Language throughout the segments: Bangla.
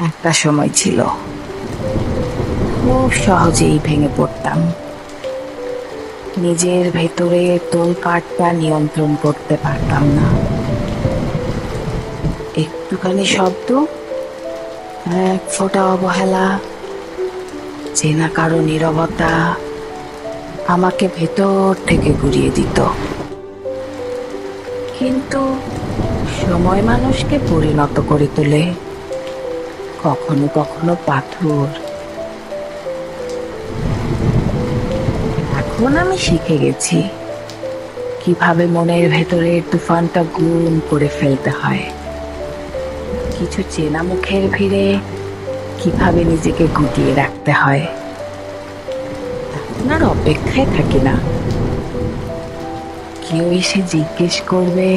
একটা সময় ছিল। খুব সহজেই ভেঙে পড়তাম। নিজের ভেতরে তোলপাটটা নিয়ন্ত্রণ করতে পারতাম না। একটুখানি শব্দ, এক ফোঁটা অবহেলা, চেনা কারও নীরবতা আমাকে ভেতর থেকে ঘুরিয়ে দিত। কিন্তু সময় মানুষকে পরিণত করে তোলে। কখনো কখনো পাথর। এখন আমি শিখে গেছি কীভাবে মনের ভেতরের তুফানটা গুম করে ফেলতে হয়। কিছু চেনা মুখের ভিড়ে কীভাবে নিজেকে গুটিয়ে রাখতে হয়। আপনার অপেক্ষায় থাকি না। কেউ এসে জিজ্ঞেস করবে,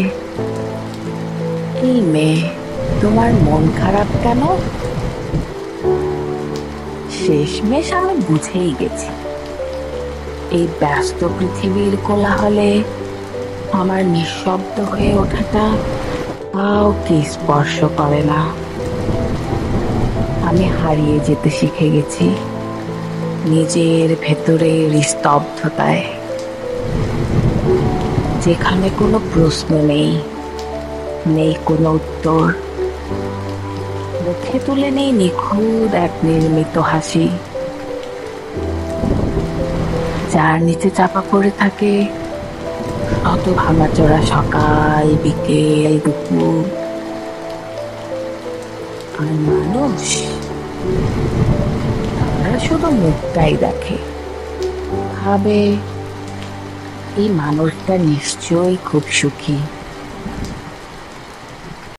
এই মেয়ে, তোমার মন খারাপ কেন? শেষমেশ আমি বুঝেই গেছি। এই ব্যস্ত পৃথিবীর কোলাহলে আমার নিঃশব্দ হয়ে ওঠাটা কাউকে স্পর্শ করে না। আমি হারিয়ে যেতে শিখে গেছি নিজের ভেতরের স্তব্ধতায়, যেখানে কোনো প্রশ্ন নেই নেই কোনো উত্তর। মুখে তুলে নেই নিখুঁত এক নির্মিত হাসি। যার নিচে চাপা পড়ে থাকে শত ভাঙাচোরা সকাল, বিকেল, দুপুর। আর মানুষ, তারা শুধু মুখটাই দেখে। ভাবে, এই মানুষটা নিশ্চয়ই খুব সুখী।